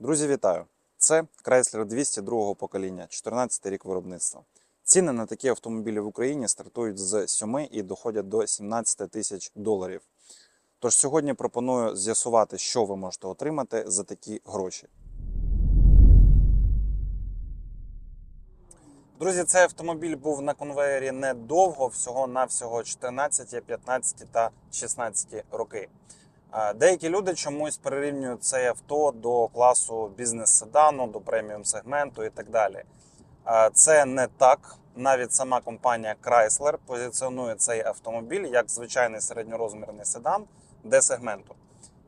Друзі, вітаю! Це Chrysler 200 другого покоління, 14 рік виробництва. Ціни на такі автомобілі в Україні стартують з 7 і доходять до 17 тисяч доларів. Тож сьогодні пропоную з'ясувати, що ви можете отримати за такі гроші. Друзі, цей автомобіль був на конвеєрі недовго, всього-навсього 14, 15 та 16 роки. Деякі люди чомусь прирівнюють цей авто до класу бізнес-седану, до преміум сегменту і так далі. Це не так. Навіть сама компанія Chrysler позиціонує цей автомобіль як звичайний середньорозмірний седан D-сегменту.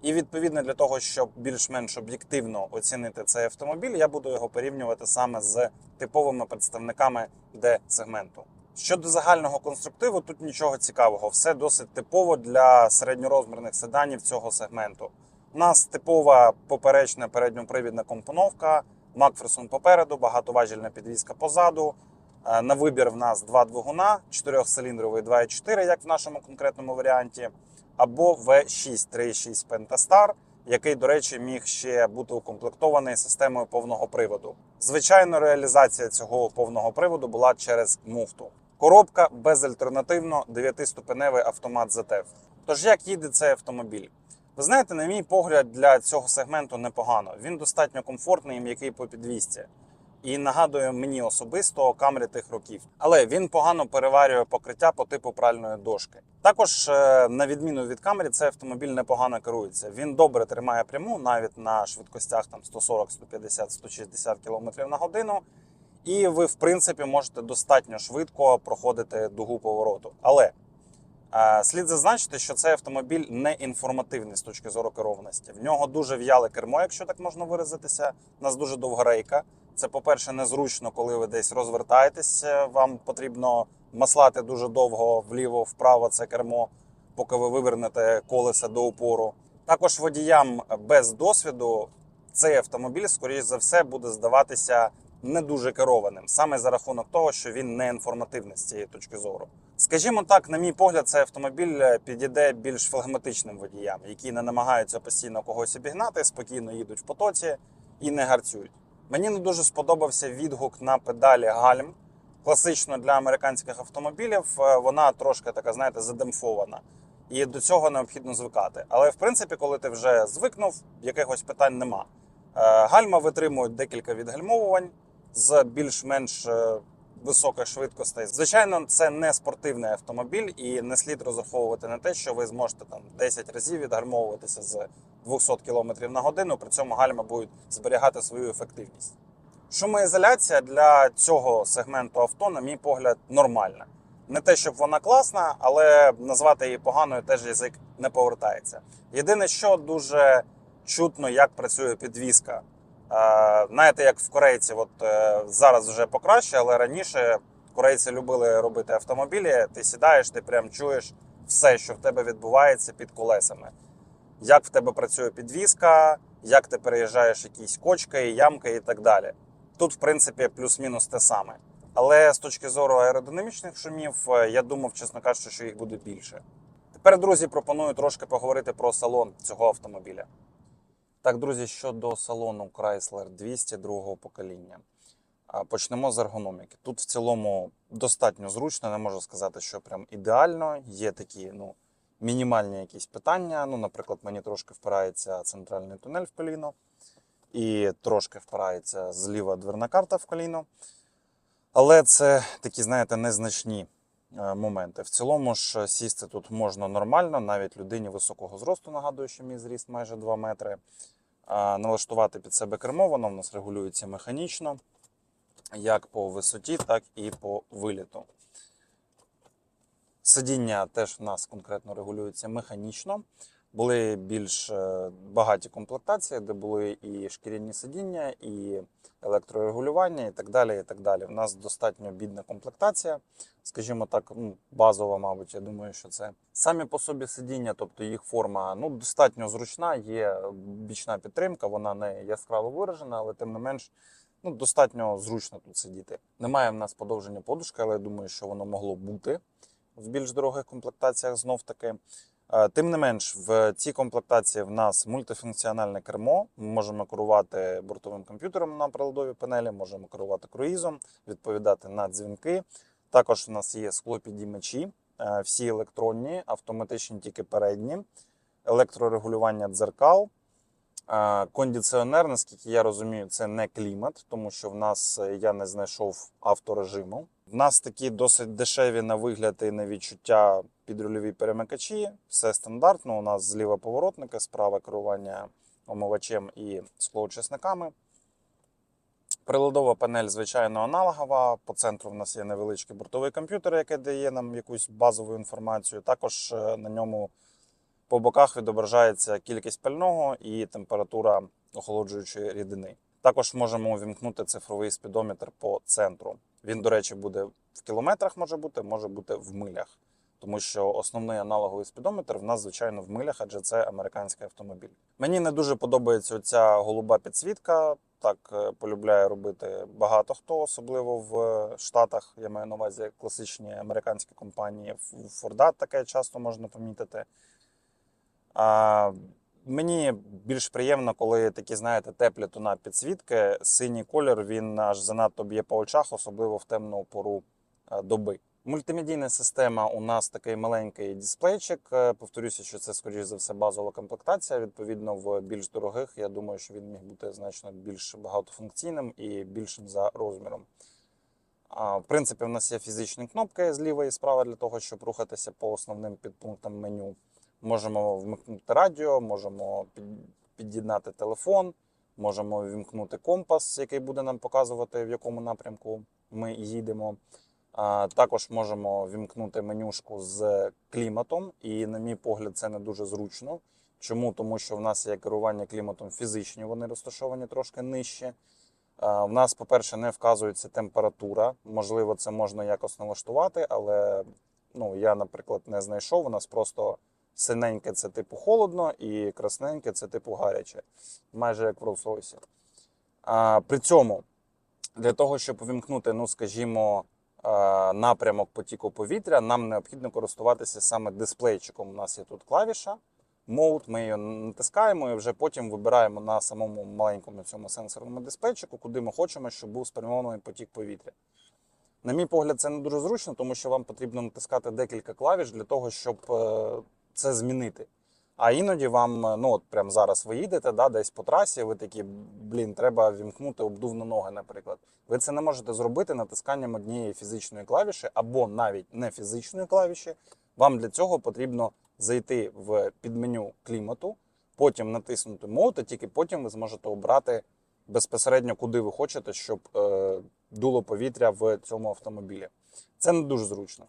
І відповідно для того, щоб більш-менш об'єктивно оцінити цей автомобіль, я буду його порівнювати саме з типовими представниками D-сегменту. Щодо загального конструктиву, тут нічого цікавого, все досить типово для середньорозмірних седанів цього сегменту. У нас типова поперечна передньопривідна компоновка, Макферсон попереду, багатоважільна підвізка позаду. Е, На вибір в нас два двигуна, 4-циліндровий 2.4, як в нашому конкретному варіанті, або V6 3.6 Pentastar, який, до речі, міг ще бути укомплектований системою повного приводу. Звичайно, реалізація цього повного приводу була через муфту. Коробка безальтернативно 9-ступеневий автомат ZF. Тож як їде цей автомобіль? Ви знаєте, на мій погляд, для цього сегменту непогано. Він достатньо комфортний і м'який по підвісці. І нагадує мені особисто камрі тих років. Але він погано переварює покриття по типу пральної дошки. Також, е, на відміну від камрі, цей автомобіль непогано керується. Він добре тримає пряму навіть на швидкостях там 140, 150, 160 км на годину. І ви, в принципі, можете достатньо швидко проходити дугу повороту. Але е, слід зазначити, що цей автомобіль не інформативний з точки зору керованості. В нього дуже в'яле кермо, якщо так можна виразитися. У нас дуже довга рейка. Це, по-перше, незручно, коли ви десь розвертаєтесь. е, Вам потрібно маслати дуже довго вліво-вправо це кермо, поки ви вивернете колеса до упору. Також водіям без досвіду цей автомобіль, скоріш за все, буде здаватися не дуже керованим, саме за рахунок того, що він не інформативний з цієї точки зору. Скажімо так, на мій погляд, цей автомобіль е, підійде більш флегматичним водіям, які не намагаються постійно когось обігнати, спокійно їдуть в потоці і не гарцюють. Мені не дуже сподобався відгук на педалі гальм. Класично для американських автомобілів е, вона трошки така, знаєте, задемпфована. І до цього необхідно звикати. Але в принципі, коли ти вже звикнув, якихось питань нема. Е, Гальма витримують декілька відгальмовувань з більш-менш е, високих швидкостей. Звичайно, це не спортивний автомобіль, і не слід розраховувати на те, що ви зможете там 10 разів відгальмовуватися з 200 км на годину. При цьому гальма будуть зберігати свою ефективність. Шумоізоляція для цього сегменту авто, на мій погляд, нормальна. Не те, щоб вона класна, але назвати її поганою теж язик не повертається. Єдине, що дуже чутно, як працює підвізка. Е, Знаєте, як в корейці, от е, зараз вже покраще, але раніше корейці любили робити автомобілі. Ти сідаєш, ти прям чуєш все, що в тебе відбувається під колесами. Як в тебе працює підвізка, як ти переїжджаєш якісь кочки, ямки і так далі. Тут, в принципі, плюс-мінус те саме. Але з точки зору аеродинамічних шумів, е, я думав, чесно кажучи, що їх буде більше. Тепер, друзі, пропоную трошки поговорити про салон цього автомобіля. Так, друзі, щодо салону Chrysler 200 другого покоління. Почнемо з ергономіки. Тут в цілому достатньо зручно, не можу сказати, що прям ідеально. Є такі ну, мінімальні якісь питання. Ну, наприклад, мені трошки впирається центральний тунель в коліно, і трошки впирається зліва дверна карта в коліно. Але це такі, знаєте, незначні моменти. В цілому ж сісти тут можна нормально, навіть людині високого зросту, нагадую, що мій зріст майже 2 метри. Налаштувати під себе кермо, воно в нас регулюється механічно, як по висоті, так і по виліту. Сидіння теж в нас конкретно регулюється механічно. Були більш е, багаті комплектації, де були і шкіряні сидіння, і електрорегулювання, і так далі. і так далі. У нас достатньо бідна комплектація, скажімо так, ну, базова, мабуть, я думаю, що це самі по собі сидіння, тобто їх форма ну, достатньо зручна, є бічна підтримка, вона не яскраво виражена, але тим не менш ну, достатньо зручно тут сидіти. Немає в нас подовження подушки, але я думаю, що воно могло бути в більш дорогих комплектаціях знов таки. Е, Тим не менш, в цій комплектації в нас мультифункціональне кермо. Ми можемо керувати бортовим комп'ютером на приладовій панелі, можемо керувати круїзом, відповідати на дзвінки. Також у нас є склопідіймачі, е, всі електронні, автоматичні тільки передні, електрорегулювання дзеркал. Е, Кондиціонер, наскільки я розумію, це не клімат, тому що в нас я не знайшов авторежиму. В нас такі досить дешеві на вигляд і на відчуття підрульові перемикачі. Все стандартно. У нас зліва поворотники, справа керування омивачем і склоочисниками. Приладова панель, звичайно, аналогова. По центру в нас є невеличкий бортовий комп'ютер, який дає нам якусь базову інформацію. Також е, на ньому по боках відображається кількість пального і температура охолоджуючої рідини. Також можемо увімкнути цифровий спідометр по центру. Він, до речі, буде в кілометрах, може бути, може бути в милях. Тому що основний аналоговий спідометр в нас, звичайно, в милях, адже це американський автомобіль. Мені не дуже подобається ця голуба підсвітка. Так е, полюбляє робити багато хто, особливо в е, Штатах. Я маю на увазі класичні американські компанії. В Форда таке часто можна помітити. А, мені більш приємно, коли такі, знаєте, теплі тона підсвітки. Синій колір він аж занадто б'є по очах, особливо в темну пору е, доби. Мультимедійна система у нас такий маленький дисплейчик. Е, Повторюся, що це, скоріш за все, базова комплектація. Відповідно, в більш дорогих, я думаю, що він міг бути значно більш багатофункційним і більшим за розміром. В принципі, в нас є фізичні кнопки зліва і справа для того, щоб рухатися по основним підпунктам меню. Можемо вмикнути радіо, можемо під'єднати телефон, можемо вімкнути компас, який буде нам показувати, в якому напрямку ми їдемо. Також можемо вімкнути менюшку з кліматом, і, на мій погляд, це не дуже зручно. Чому? Тому що в нас є керування кліматом фізичні, вони розташовані трошки нижче. В нас, по-перше, не вказується температура. Можливо, це можна якось налаштувати, але ну, я, наприклад, не знайшов. У нас просто синеньке це типу холодно, і красненьке це типу гаряче, майже як в Rolls-Royce. При цьому для того, щоб увімкнути, ну скажімо, напрямок потіку повітря, нам необхідно користуватися саме дисплейчиком. У нас є тут клавіша Mode, ми її натискаємо і вже потім вибираємо на самому маленькому цьому сенсорному дисплейчику, куди ми хочемо, щоб був спрямований потік повітря. На мій погляд, це не дуже зручно, тому що вам потрібно натискати декілька клавіш для того, щоб е, це змінити. А іноді вам, е, ну от прямо зараз ви їдете да, десь по трасі, ви такі, блін, треба вімкнути обдув на ноги, наприклад. Ви це не можете зробити натисканням однієї фізичної клавіші або навіть не фізичної клавіші. Вам для цього потрібно зайти в підменю клімату, потім натиснути і тільки потім ви зможете обрати безпосередньо, куди ви хочете, щоб е, дуло повітря в цьому автомобілі. Це не дуже зручно.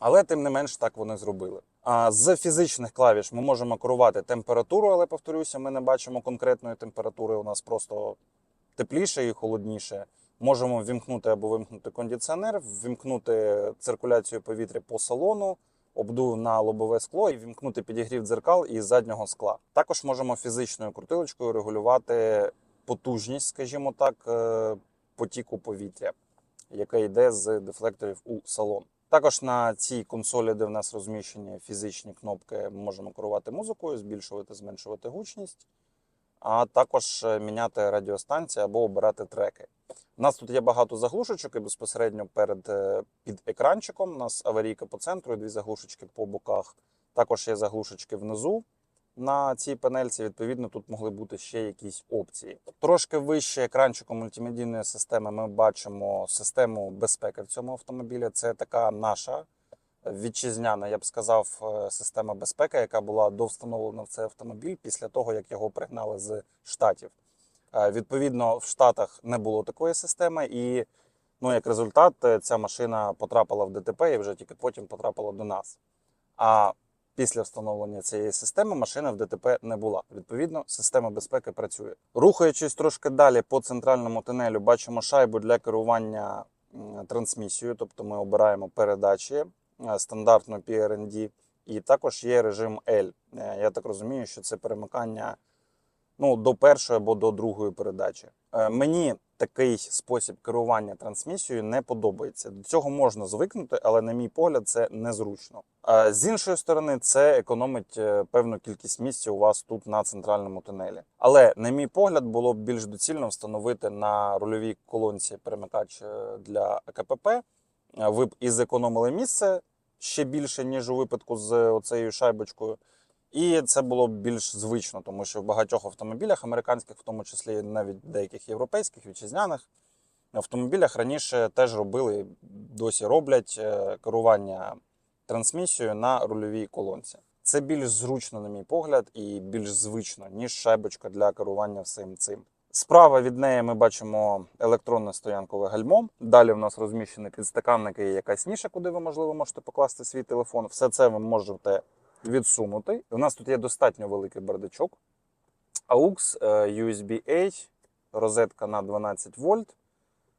Але тим не менш так вони зробили. З фізичних клавіш ми можемо керувати температурою, але повторюся, ми не бачимо конкретної температури. У нас просто тепліше і холодніше. Можемо ввімкнути або вимкнути кондиціонер, ввімкнути циркуляцію повітря по салону, обдув на лобове скло і вімкнути підігрів дзеркал із заднього скла. Також можемо фізичною крутилочкою регулювати потужність, скажімо так, е, потіку повітря, яке йде з дефлекторів у салон. Також на цій консолі, де в нас розміщені фізичні кнопки, ми можемо керувати музикою, збільшувати, зменшувати гучність, а також е, міняти радіостанції або обирати треки. У нас тут є багато заглушечок і безпосередньо перед е, під екранчиком. У нас аварійка по центру і дві заглушечки по боках. Також є заглушечки внизу на цій панельці. Відповідно, тут могли бути ще якісь опції. Трошки вище екранчику мультимедійної системи ми бачимо систему безпеки в цьому автомобілі. Це така наша вітчизняна, я б сказав, е, система безпеки, яка була довстановлена в цей автомобіль після того, як його пригнали з штатів. Е, Відповідно, в Штатах не було такої системи, і ну, як результат, е, ця машина потрапила в ДТП і вже тільки потім потрапила до нас. А після встановлення цієї системи машина в ДТП не була. Відповідно, система безпеки працює. Рухаючись трошки далі по центральному тунелю, бачимо шайбу для керування трансмісією, тобто ми обираємо передачі е, стандартно PRND, і також є режим L. Е, Я так розумію, що це перемикання ну, до першої або до другої передачі. Е, Мені такий спосіб керування трансмісією не подобається. До цього можна звикнути, але, на мій погляд, це незручно. З іншої сторони, це економить е, певну кількість місця у вас тут на центральному тунелі. Але, на мій погляд, було б більш доцільно встановити на рульовій колонці перемикач е, для АКПП. Е, Ви б і зекономили місце ще більше, ніж у випадку з оцею шайбочкою. І це було більш звично, тому що в багатьох автомобілях, американських, в тому числі навіть деяких європейських, вітчизняних автомобілях раніше теж робили, досі роблять е, керування трансмісією на рульовій колонці. Це більш зручно, на мій погляд, і більш звично, ніж шайбочка для керування всім цим. Справа від неї ми бачимо електронне стоянкове гальмо. Далі в нас розміщені підстаканники і якась ніша, куди ви, можливо, можете покласти свій телефон. Все це ви можете відсунути. У нас тут є достатньо великий бардачок. AUX, е, USB-A, розетка на 12 вольт.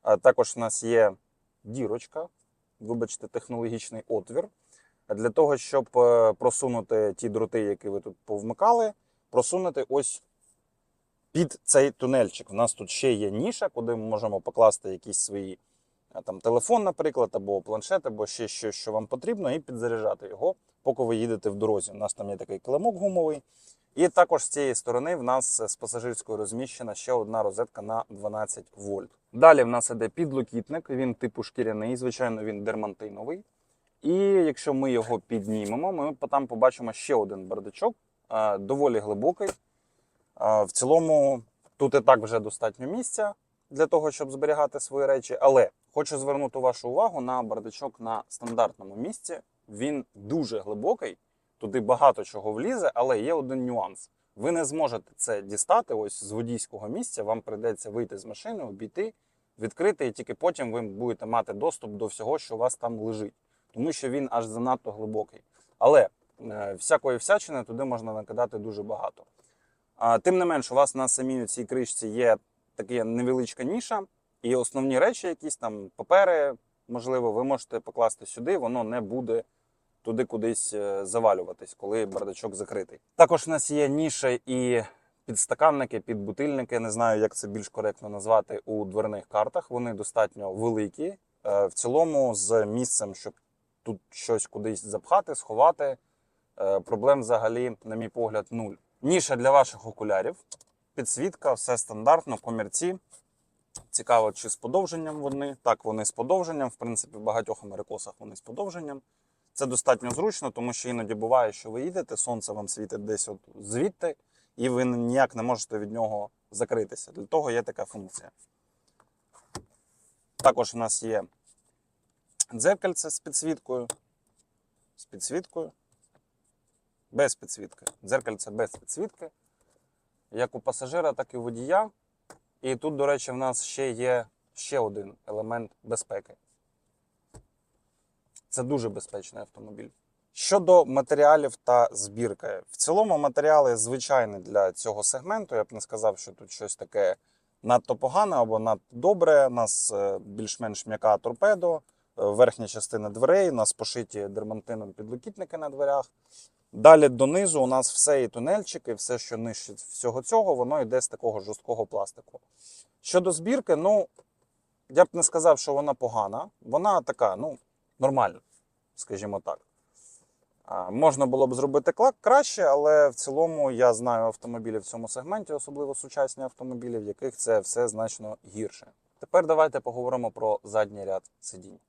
А Також у нас є дірочка, вибачте, технологічний отвір. Для того, щоб е, просунути ті дроти, які ви тут повмикали, просунути ось під цей тунельчик. У нас тут ще є ніша, куди ми можемо покласти якісь свої там, телефон, наприклад, або планшет, або ще щось, що вам потрібно, і підзаряджати його, поки ви їдете в дорозі. У нас там є такий килимок гумовий. І також з цієї сторони в нас з пасажирською розміщена ще одна розетка на 12 вольт. Далі в нас іде підлокітник, він типу шкіряний, звичайно, він дермантиновий. І якщо ми його піднімемо, ми там побачимо ще один бардачок, доволі глибокий. В цілому тут і так вже достатньо місця для того, щоб зберігати свої речі. Але хочу звернути вашу увагу на бардачок на стандартному місці. Він дуже глибокий, туди багато чого влізе, але є один нюанс. Ви не зможете це дістати ось з водійського місця. Вам прийдеться вийти з машини, обійти, відкрити, і тільки потім ви будете мати доступ до всього, що у вас там лежить, тому що він аж занадто глибокий. Але е, всякої всячини туди можна накидати дуже багато. А, тим не менш, у вас на самій цій кришці є така невеличка ніша, і основні речі, якісь там папери, можливо, ви можете покласти сюди, воно не буде туди кудись е, завалюватись, коли бардачок закритий. Також у нас є ніша і підстаканники, підбутильники. Не знаю, як це більш коректно назвати у дверних картах. Вони достатньо великі. Е, В цілому, з місцем, щоб тут щось кудись запхати, сховати. е, Проблем взагалі, на мій погляд, нуль. Ніша для ваших окулярів. Підсвітка, все стандартно, комірці. Цікаво, чи з подовженням вони. Так, вони з подовженням. В принципі, в багатьох америкосах вони з подовженням. Це достатньо зручно, тому що іноді буває, що ви їдете, сонце вам світить десь от звідти, і ви ніяк не можете від нього закритися. Для того є така функція. Також у нас є дзеркальце з підсвіткою. З підсвіткою. Без підсвітки. Дзеркальце без підсвітки. Як у пасажира, так і у водія. І тут, до речі, в нас ще є ще один елемент безпеки. Це дуже безпечний автомобіль. Щодо матеріалів та збірки, в цілому матеріали звичайні для цього сегменту. Я б не сказав, що тут щось таке надто погане або надто добре. У нас е, більш-менш м'яка торпедо, е, верхня частина дверей, у нас пошиті дермантином підлокітники на дверях. Далі донизу у нас все і тунельчики, все, що нижче всього цього, воно йде з такого жорсткого пластику. Щодо збірки, ну я б не сказав, що вона погана. Вона така, ну, нормальна, скажімо так. Можна було б зробити краще, але в цілому я знаю автомобілі в цьому сегменті, особливо сучасні автомобілі, в яких це все значно гірше. Тепер давайте поговоримо про задній ряд сидінь.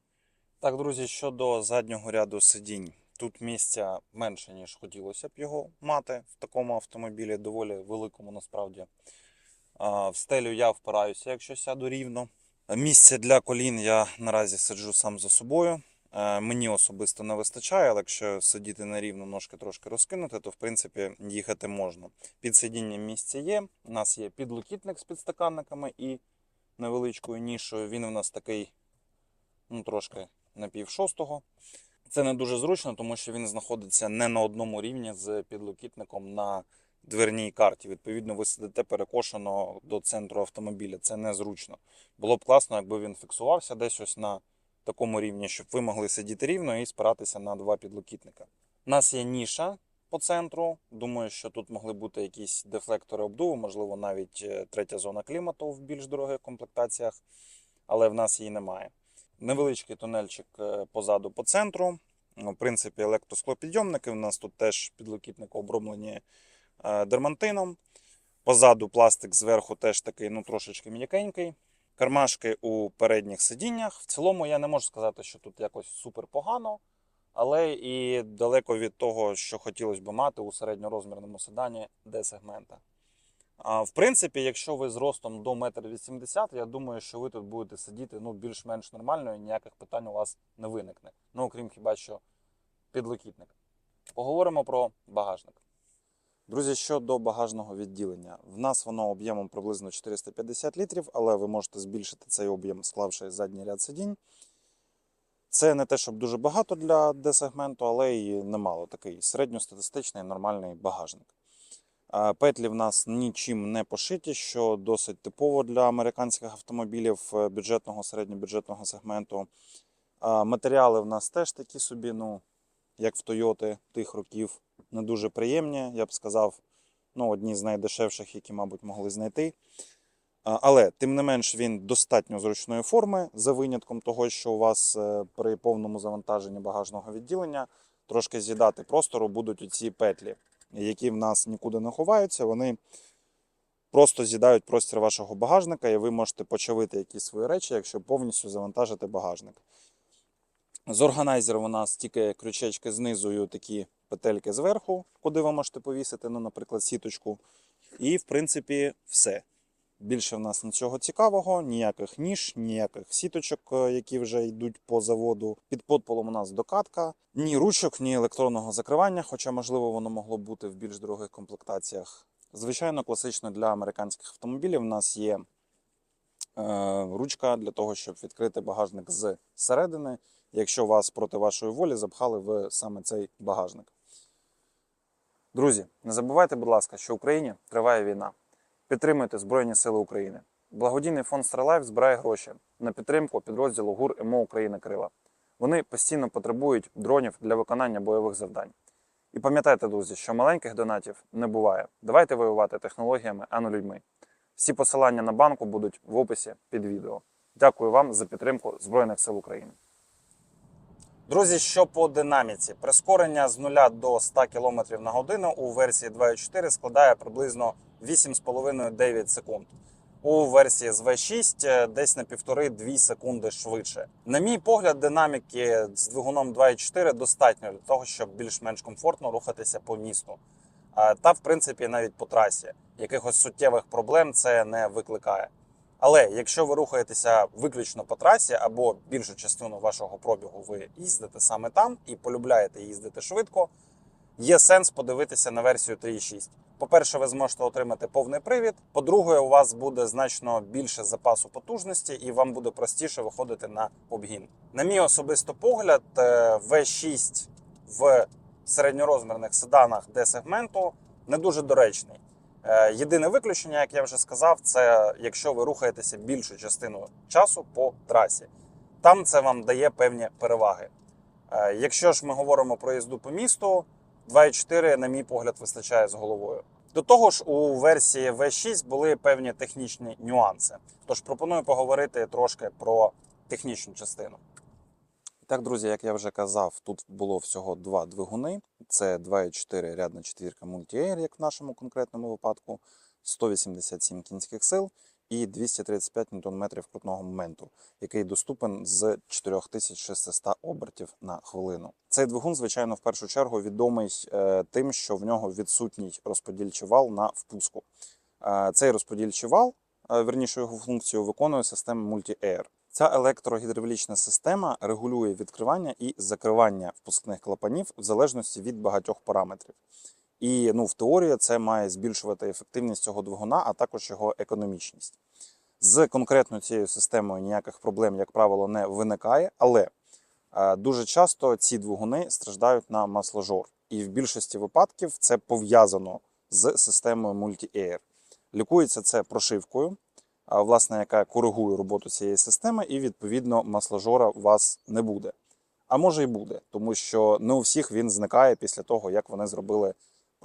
Так, друзі, щодо заднього ряду сидінь. Тут місця менше, ніж хотілося б його мати в такому автомобілі, доволі великому насправді. В стелю я впираюся, якщо сяду рівно. Місця для колін я наразі сиджу сам за собою. Е, Мені особисто не вистачає, але якщо сидіти на рівно, ножки трошки розкинути, то в принципі їхати можна. Під сидінням місце є. У нас є підлокітник з підстаканниками і невеличкою нішою. Він у нас такий ну, трошки на пів шостого. Це не дуже зручно, тому що він знаходиться не на одному рівні з підлокітником на дверній карті. Відповідно, ви сидите перекошено до центру автомобіля. Це незручно. Було б класно, якби він фіксувався десь ось на такому рівні, щоб ви могли сидіти рівно і спиратися на два підлокітника. У нас є ніша по центру. Думаю, що тут могли бути якісь дефлектори обдуву, можливо, навіть е, третя зона клімату в більш дорогих комплектаціях, але в нас її немає. Невеличкий тунельчик е, позаду по центру. Ну, В принципі, електросклопідйомники. У нас тут теж підлокітники оброблені е, дермантином. Позаду пластик зверху теж такий, ну трошечки м'якенький. Кармашки у передніх сидіннях. В цілому я не можу сказати, що тут якось супер погано, але і далеко від того, що хотілося б мати у середньорозмірному седані D-сегмента. А, В принципі, якщо ви з ростом до 1,80 м, я думаю, що ви тут будете сидіти ну, більш-менш нормально і ніяких питань у вас не виникне. Ну, окрім хіба що підлокітник. Поговоримо про багажник. Друзі, щодо багажного відділення, в нас воно об'ємом приблизно 450 літрів, але ви можете збільшити цей об'єм, склавши задній ряд сидінь. Це не те, щоб дуже багато для D-сегменту, але і немало. Такий середньостатистичний нормальний багажник. Петлі в нас нічим не пошиті, що досить типово для американських автомобілів е, бюджетного середньобюджетного сегменту. Матеріали в нас теж такі собі, ну, як в Тойоти тих років, не дуже приємні, я б сказав, ну, одні з найдешевших, які, мабуть, могли знайти. Але, тим не менш, він достатньо зручної форми, за винятком того, що у вас е, при повному завантаженні багажного відділення трошки з'їдати простору будуть оці петлі, які в нас нікуди не ховаються. Вони просто з'їдають простір вашого багажника, і ви можете почавити якісь свої речі, якщо повністю завантажити багажник. З органайзером у нас тільки крючечки знизу і такі петельки зверху, куди ви можете повісити, ну, наприклад, сіточку. І, в принципі, все. Більше в нас нічого цікавого, ніяких ніж, ніяких сіточок, е, які вже йдуть по заводу. Під подполом у нас докатка, ні ручок, ні електронного закривання, хоча, можливо, воно могло бути в більш дорогих комплектаціях. Звичайно, класично для американських автомобілів у нас є е, ручка для того, щоб відкрити багажник з середини, якщо вас проти вашої волі запхали в саме цей багажник. Друзі, не забувайте, будь ласка, що в Україні триває війна. Підтримуйте Збройні Сили України. Благодійний фонд Starlife збирає гроші на підтримку підрозділу ГУР МО Україна Крила. Вони постійно потребують дронів для виконання бойових завдань. І пам'ятайте, друзі, що маленьких донатів не буває. Давайте воювати технологіями, а не людьми. Всі посилання на банку будуть в описі під відео. Дякую вам за підтримку Збройних сил України. Друзі, що по динаміці? Прискорення з 0 до 100 км на годину у версії 2.4 складає приблизно 8,5-9 секунд. У версії з V6 е, десь на 1,5-2 секунди швидше. На мій погляд, динаміки з двигуном 2.4 достатньо для того, щоб більш-менш комфортно рухатися по місту. Та, в принципі, навіть по трасі. Якихось суттєвих проблем це не викликає. Але якщо ви рухаєтеся виключно по трасі або більшу частину вашого пробігу ви їздите саме там і полюбляєте їздити швидко, є сенс подивитися на версію 3.6. По-перше, ви зможете отримати повний привід. По-друге, у вас буде значно більше запасу потужності, і вам буде простіше виходити на обгін. На мій особисто погляд, е, V6 в середньорозмірних седанах D-сегменту не дуже доречний. Е, Єдине виключення, як я вже сказав, це якщо ви рухаєтеся більшу частину часу по трасі. Там це вам дає певні переваги. Е, Якщо ж ми говоримо про їзду по місту, 2.4, на мій погляд, вистачає з головою. До того ж, у версії V6 були певні технічні нюанси. Тож пропоную поговорити трошки про технічну частину. Так, друзі, як я вже казав, тут було всього два двигуни: це 2.4 рядна четвірка Multi-Air, як в нашому конкретному випадку, 187 кінських сил і 235 Нм крутного моменту, який доступен з 4600 обертів на хвилину. Цей двигун, звичайно, в першу чергу відомий е, тим, що в нього відсутній розподільчий вал на впуску. Е, Цей розподільчий вал, е, верніше його функцію, виконує система Multi-Air. Ця електрогідравлічна система регулює відкривання і закривання впускних клапанів в залежності від багатьох параметрів. І ну, в теорії це має збільшувати ефективність цього двигуна, а також його економічність. З конкретно цією системою ніяких проблем, як правило, не виникає, але е, дуже часто ці двигуни страждають на масложор. І в більшості випадків це пов'язано з системою Multi-Air. Лікується це прошивкою, власне, яка коригує роботу цієї системи, і відповідно масложора у вас не буде. А може і буде, тому що не у всіх він зникає після того, як вони зробили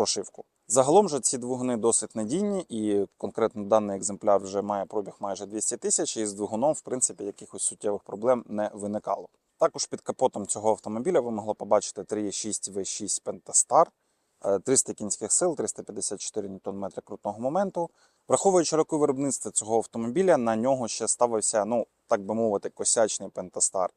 прошивку. Загалом же ці двигуни досить надійні, і конкретно даний екземпляр вже має пробіг майже 200 тисяч, і з двигуном, в принципі, якихось суттєвих проблем не виникало. Також під капотом цього автомобіля ви могли побачити 3.6 V6 Pentastar, е, 300 кінських сил, 354 Нм крутного моменту. Враховуючи роки виробництва цього автомобіля, на нього ще ставився, ну так би мовити, косячний Pentastar,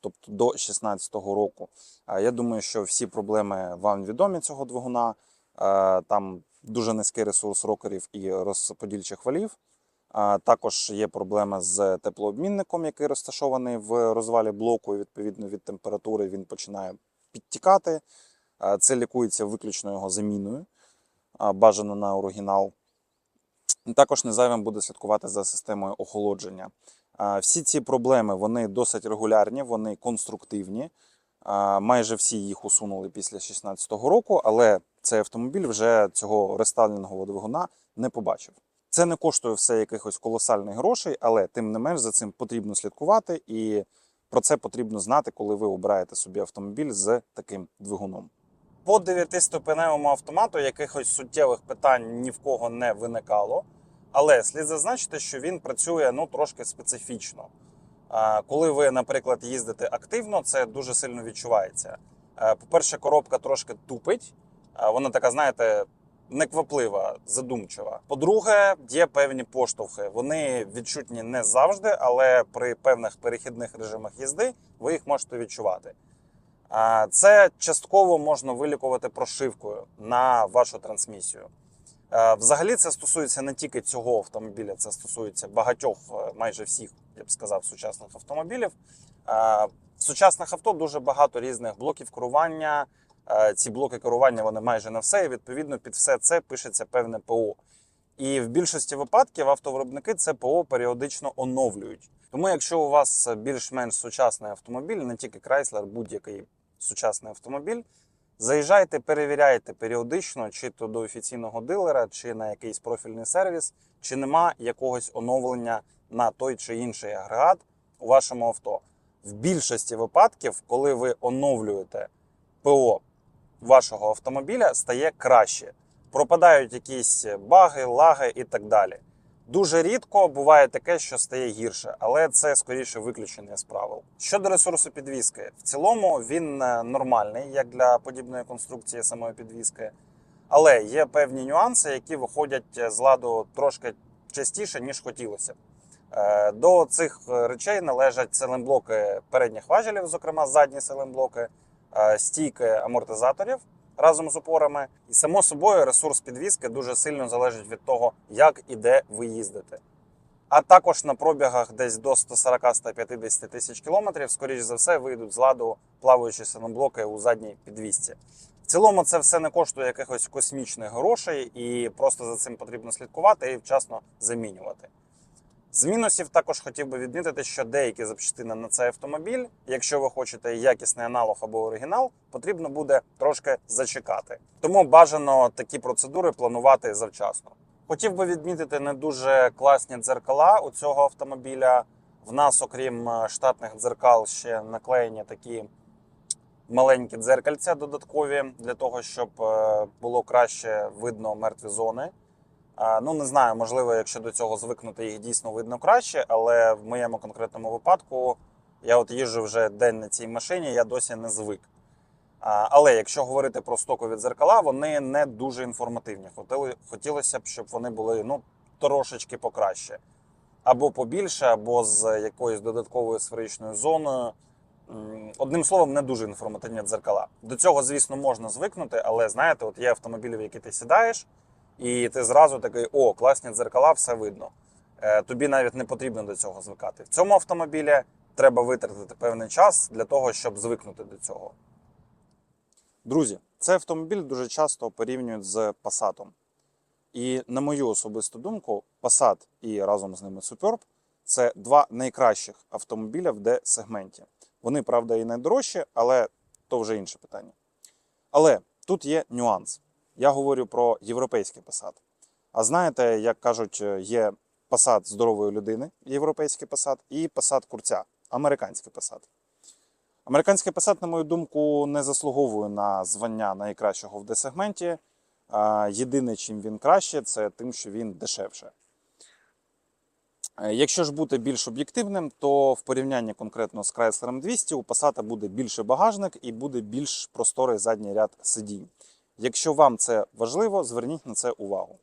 тобто до 2016 року. Я думаю, що всі проблеми вам відомі цього двигуна. Е, Там дуже низький ресурс рокерів і розподільчих валів. Також є проблема з теплообмінником, який розташований в розвалі блоку. І відповідно від температури він починає підтікати. Це лікується виключно його заміною, бажано на оригінал. Також не зайвим буде слідкувати за системою охолодження. Всі ці проблеми вони досить регулярні, вони конструктивні. Майже всі їх усунули після 2016 року, але цей автомобіль вже цього рестайлінгового двигуна не побачив. Це не коштує все якихось колосальних грошей, але тим не менш за цим потрібно слідкувати, і про це потрібно знати, коли ви обираєте собі автомобіль з таким двигуном. По дев'ятиступеневому автомату якихось суттєвих питань ні в кого не виникало. Але слід зазначити, що він працює ну трошки специфічно. Коли ви, наприклад, їздите активно, це дуже сильно відчувається. По-перше, коробка трошки тупить, вона така, знаєте, некваплива, задумчива. По-друге, є певні поштовхи. Вони відчутні не завжди, але при певних перехідних режимах їзди ви їх можете відчувати. А, Це частково можна вилікувати прошивкою на вашу трансмісію. Е, Взагалі це стосується не тільки цього автомобіля, це стосується багатьох, е, майже всіх, я б сказав, сучасних автомобілів. Е, В сучасних авто дуже багато різних блоків керування. Е, Ці блоки керування вони майже на все, і відповідно під все це пишеться певне ПО. І в більшості випадків автовиробники це ПО періодично оновлюють. Тому, якщо у вас більш-менш сучасний автомобіль, не тільки Chrysler, будь-який сучасний автомобіль, Заїжджайте, перевіряйте періодично, чи то до офіційного дилера, чи на якийсь профільний сервіс, чи нема якогось оновлення на той чи інший агрегат у вашому авто. В більшості випадків, коли ви оновлюєте ПО вашого автомобіля, стає краще. Пропадають якісь баги, лаги і так далі. Дуже рідко буває таке, що стає гірше, але це скоріше виключення з правил. Щодо ресурсу підвіски, в цілому він е, нормальний, як для подібної конструкції самої підвіски. Але є певні нюанси, які виходять з ладу трошки частіше, ніж хотілося. Е, До цих речей належать силимблоки передніх важелів, зокрема задні силимблоки, е, стійки амортизаторів разом з опорами. І само собою ресурс підвіски дуже сильно залежить від того, як і де ви їздите. А також на пробігах десь до 140-150 тисяч кілометрів, скоріш за все, вийдуть з ладу плаваючі силомблоки у задній підвісці. В цілому це все не коштує якихось космічних грошей, і просто за цим потрібно слідкувати і вчасно замінювати. З мінусів також хотів би відмітити, що деякі запчастини на цей автомобіль, якщо ви хочете якісний аналог або оригінал, потрібно буде трошки зачекати. Тому бажано такі процедури планувати завчасно. Хотів би відмітити не дуже класні дзеркала у цього автомобіля. В нас, окрім е, штатних дзеркал, ще наклеєні такі маленькі дзеркальця додаткові для того, щоб е, було краще видно мертві зони. Ну, не знаю, можливо, якщо до цього звикнути, їх дійсно видно краще, але в моєму конкретному випадку я от їжджу вже день на цій машині, я досі не звик. Але якщо говорити про стокові дзеркала, вони не дуже інформативні. Хотілося б, щоб вони були ну, трошечки покраще. Або побільше, або з якоюсь додатковою сферичною зоною. Одним словом, не дуже інформативні дзеркала. До цього, звісно, можна звикнути, але знаєте, от є автомобілі, в які ти сідаєш, і ти зразу такий: о, класні дзеркала, все видно. Е, Тобі навіть не потрібно до цього звикати. В цьому автомобілі треба витратити певний час для того, щоб звикнути до цього. Друзі, цей автомобіль дуже часто порівнюють з Passat. І на мою особисту думку, Passat і разом з ними Superb – це два найкращих автомобіля в D-сегменті. Вони, правда, і найдорожчі, але то вже інше питання. Але тут є нюанс. Я говорю про європейський Passat. А знаєте, як кажуть, є Passat здорової людини, європейський Passat, і Passat курця, американський Passat. Американський Passat, на мою думку, не заслуговує на звання найкращого в D-сегменті. Єдине, чим він краще, це тим, що він дешевше. Е, Якщо ж бути більш об'єктивним, то в порівнянні конкретно з Chrysler 200 у Passat буде більше багажник і буде більш просторий задній ряд сидінь. Якщо вам це важливо, зверніть на це увагу.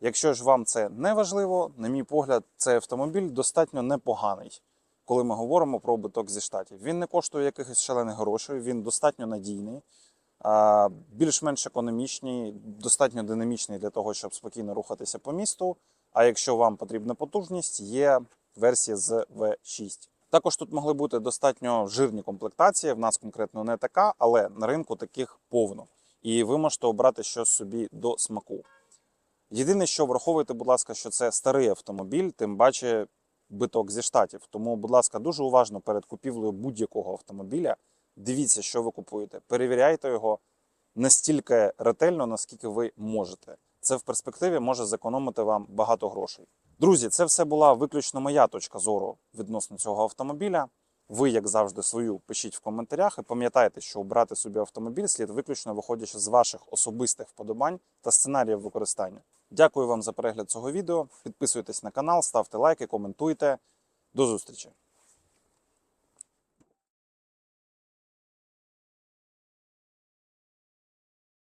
Якщо ж вам це не важливо, на мій погляд, цей автомобіль достатньо непоганий, коли ми говоримо про биток зі штатів. Він не коштує якихось шалених грошей, він достатньо надійний, більш-менш економічний, достатньо динамічний для того, щоб спокійно рухатися по місту. А якщо вам потрібна потужність, є версія з V6. Також тут могли бути достатньо жирні комплектації. В нас конкретно не така, але на ринку таких повно. І ви можете обрати щось собі до смаку. Єдине, що враховуйте, будь ласка, що це старий автомобіль, тим паче биток зі штатів. Тому, будь ласка, дуже уважно перед купівлею будь-якого автомобіля. Дивіться, що ви купуєте. Перевіряйте його настільки ретельно, наскільки ви можете. Це в перспективі може зекономити вам багато грошей. Друзі, це все була виключно моя точка зору відносно цього автомобіля. Ви, як завжди, свою пишіть в коментарях і пам'ятайте, що обрати собі автомобіль слід виключно виходячи з ваших особистих вподобань та сценаріїв використання. Дякую вам за перегляд цього відео. Підписуйтесь на канал, ставте лайки, коментуйте. До зустрічі!